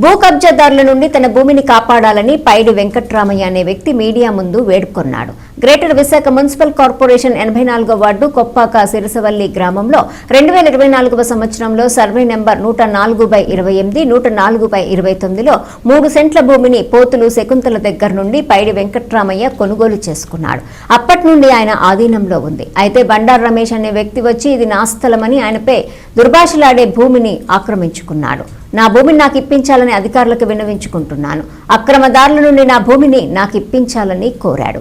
భూ కబ్జాదారుల నుండి తన భూమిని కాపాడాలని పైడి వెంకట్రామయ్య అనే వ్యక్తి మీడియా ముందు వేడుకొన్నాడు. గ్రేటర్ విశాఖ మున్సిపల్ కార్పొరేషన్ ఎనభై నాలుగో వార్డు కొప్పాక సిరసవల్లి గ్రామంలో రెండు వేల ఇరవై నాలుగవ సంవత్సరంలో సర్వే నెంబర్ నూట నాలుగు బై ఇరవై ఎనిమిది నూట నాలుగు బై ఇరవై తొమ్మిదిలో మూడు సెంట్ల భూమిని పోతులు శకుంతల దగ్గర నుండి పైడి వెంకట్రామయ్య కొనుగోలు చేసుకున్నాడు. అప్పటి నుండి ఆయన ఆధీనంలో ఉంది. అయితే బండారు రమేష్ అనే వ్యక్తి వచ్చి ఇది నా స్థలమని ఆయనపై దుర్భాషలాడే భూమిని ఆక్రమించుకున్నాడు. నా భూమిని నాకు ఇప్పించాలి ఇప్పించాలని అధికారులకు విన్నవించుకుంటున్నాను. అక్రమదారుల నుండి నా భూమిని నాకు ఇప్పించాలని కోరాడు.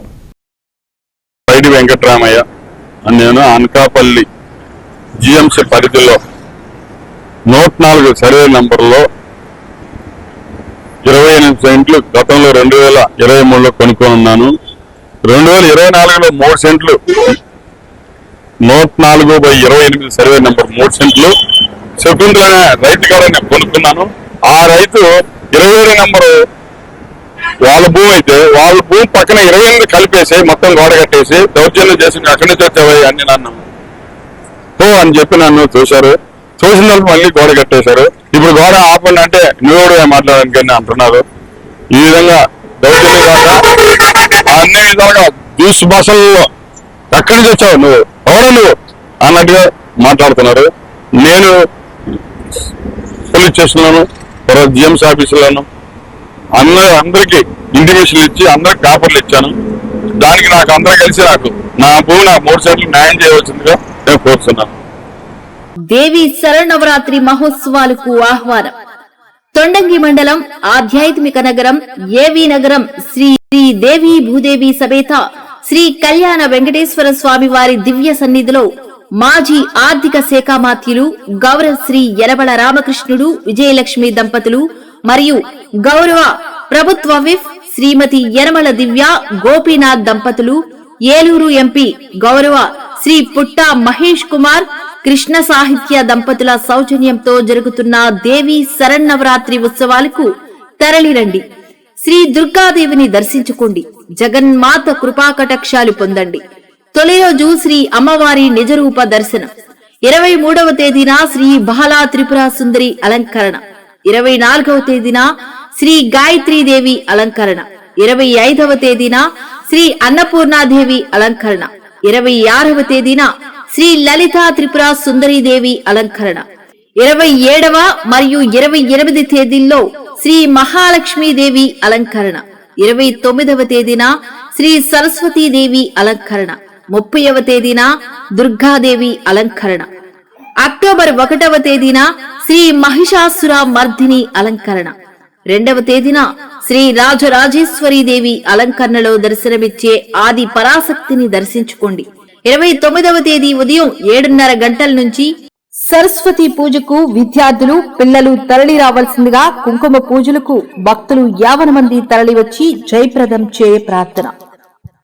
పైడి వెంకట్రామయ్య నేను అనకాపల్లి జిఎంసీ పరిధిలో నూట నాలుగు సర్వే నంబర్లో ఇరవై ఎనిమిది సెంట్లు గతంలో రెండు వేల ఇరవై మూడులో కొనుక్కొని ఉన్నాను. రెండు వేల ఇరవై నాలుగులో మూడు సెంట్లు నూట నాలుగు బై ఇరవై ఎనిమిది సర్వే నెంబర్ మూడు సెంట్లు. శకుంతల రైట్ రైతు కాడ నేను కొనుక్కున్నాను. ఆ రైతు ఇరవై ఏడు నెంబరు వాళ్ళ భూమి అయితే వాళ్ళ భూమి పక్కన ఇరవై ఎనిమిది కలిపేసి మొత్తం గోడ కట్టేసి దౌర్జన్యం చేసి "నువ్వు ఎక్కడి నుంచి వచ్చావు అన్ని నన్ను. ఓ అని చెప్పి నన్ను చూశారు. చూసిన వాళ్ళు మళ్ళీ గోడ కట్టేశారు. ఇప్పుడు గోడ ఆపండి అంటే నువ్వు మాట్లాడడానికి అని అంటున్నారు. ఈ విధంగా దౌర్జన్యంగా అన్ని విధాలుగా దూసు భాషల్లో ఎక్కడి నుంచి వచ్చావు నువ్వు? ఎవరు నువ్వు? అన్నట్టుగా మాట్లాడుతున్నారు. నేను పోలీస్ స్టేషన్లోను తర్వాత జిఎంసీ ఆఫీసులను అందరూ అందరికీ ఇంటిమేషన్లు ఇచ్చి అందరికి కాపర్లు ఇచ్చాను. దానికి నాకు అందరూ కలిసి నాకు నా భూమి నాకు మూడు సెంట్లు న్యాయం చేయవలసిందిగా నేను కోరుతున్నాను. దేవి శరణవరాత్రి మహోత్సవాలకు ఆహ్వానం. తొండంగి మండలం ఆధ్యాత్మిక నగరం ఏవి నగరం శ్రీ శ్రీ దేవి భూదేవి సమేత శ్రీ కళ్యాణ వెంకటేశ్వర స్వామి వారి దివ్య సన్నిధిలో మాజీ ఆర్థిక శాఖ మాత్యులు గౌరవ శ్రీ యలబల రామకృష్ణుడు విజయలక్ష్మి దంపతులు మరియు గౌరవ ప్రభుత్వ విఫ్ శ్రీమతి యనమల దివ్య గోపీనాథ్ దంపతులు ఏలూరు ఎంపీ గౌరవ శ్రీ పుట్టా మహేష్ కుమార్ కృష్ణ సాహిత్య దంపతుల సౌజన్యంతో జరుగుతున్న దేవి శరన్నవరాత్రి ఉత్సవాలకు తరలిరండి. శ్రీ దుర్గాదేవిని దర్శించుకోండి. జగన్మాత కృపాకటాక్షాలు పొందండి. తొలి రోజు శ్రీ అమ్మవారి నిజరూప దర్శనం. ఇరవై మూడవ తేదీన శ్రీ బహలా త్రిపుర సుందరి అలంకరణ. ఇరవై నాలుగవ తేదీన శ్రీ గాయత్రీదేవి అలంకరణ. ఇరవై ఐదవ తేదీన శ్రీ అన్నపూర్ణాదేవి అలంకరణ. ఇరవై ఆరవ తేదీన శ్రీ లలితా త్రిపుర సుందరీదేవి అలంకరణ. ఇరవై ఏడవ మరియు ఇరవై ఎనిమిది తేదీల్లో శ్రీ మహాలక్ష్మీదేవి అలంకరణ. ఇరవై తొమ్మిదవ తేదీన శ్రీ సరస్వతీదేవి అలంకరణ. ముప్పైవ తేదీన దుర్గాదేవి అలంకరణ. అక్టోబర్ ఒకటవ తేదీన శ్రీ మహిషాసుర మర్దిని అలంకరణ. రెండవ తేదీన శ్రీ రాజరాజేశ్వరి దేవి అలంకరణలో దర్శనమిచ్చే ఆది పరాశక్తిని దర్శించుకోండి. ఇరవై తొమ్మిదవ తేదీ ఉదయం ఏడున్నర గంటల నుంచి సరస్వతి పూజకు విద్యార్థులు పిల్లలు తరలి రావాల్సిందిగా కుంకుమ పూజలకు భక్తులు యావన మంది తరలి వచ్చి జయప్రదం చేయ ప్రార్థన.